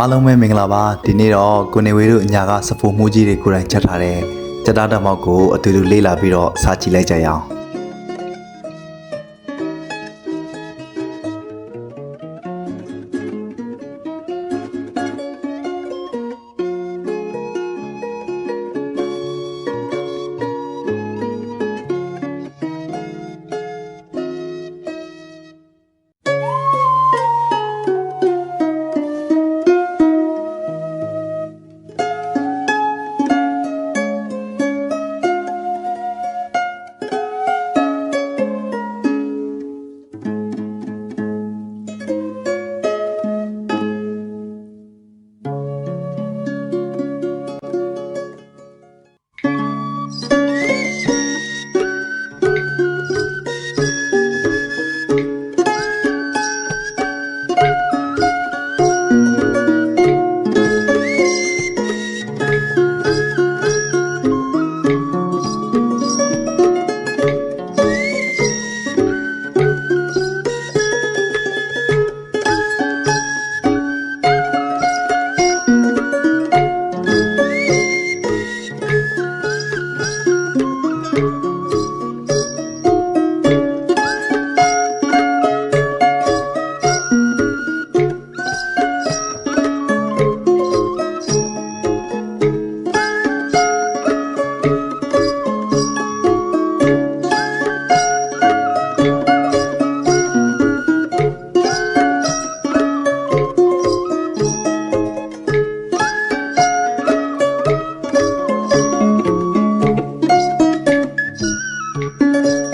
အားလုံးပဲမင်္ဂလာပါဒီနေ့တော့ကိုနေဝေတို့အညာကစပိုမှုကြီးတွေကိုယ်တိုင်ချက်ထားတဲ့ကြက်သားတက်မောက်ကိုအတူတူလေ့လာပြီးတော့စာကြည့်လိုက်ကြရအောင် ကဲ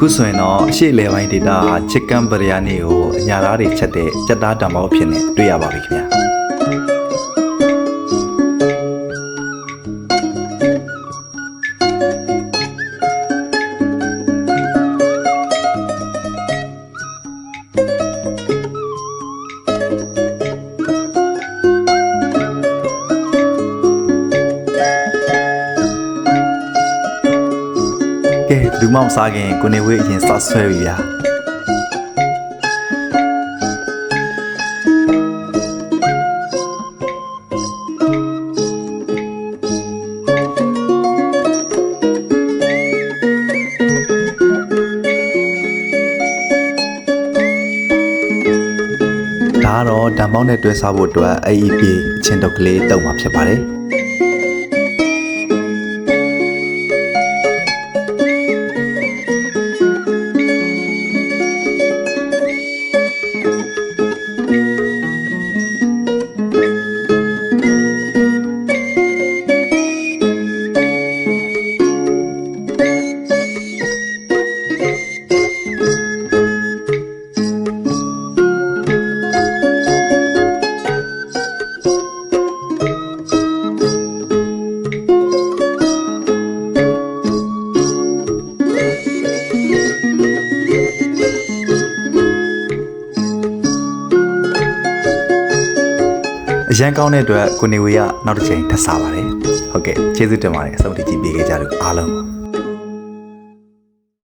ခုဆိုရင်တော့အရှိလေပိုင်းဒေတာချစ်ကန်ပရိယာနေကိုအညာသားတွေချက်တဲ့ကြက်သားတက်မောက်ဖြစ်နေတွေ့ရပါပြီခင်ဗျာ သူမှမစားခင်ကိုနေဝေးအရင်စဆွဲပြီဗျာဒါကတော့ဓာတ်ပေါင်းနဲ့တွဲစားဖို့အတွက် AEP အချင်းတုတ်ကလေးတုံမှာဖြစ်ပါတယ် အရန်ကောင်းတဲ့အတွက်ကိုနေဝေကနောက်တစ်ချိန်ထပ်စားပါတယ်ဟုတ်ကဲ့ကျေးဇူးတင်ပါတယ်အဆုံးထိကြည့်ပေးခဲ့ကြလို့အားလုံး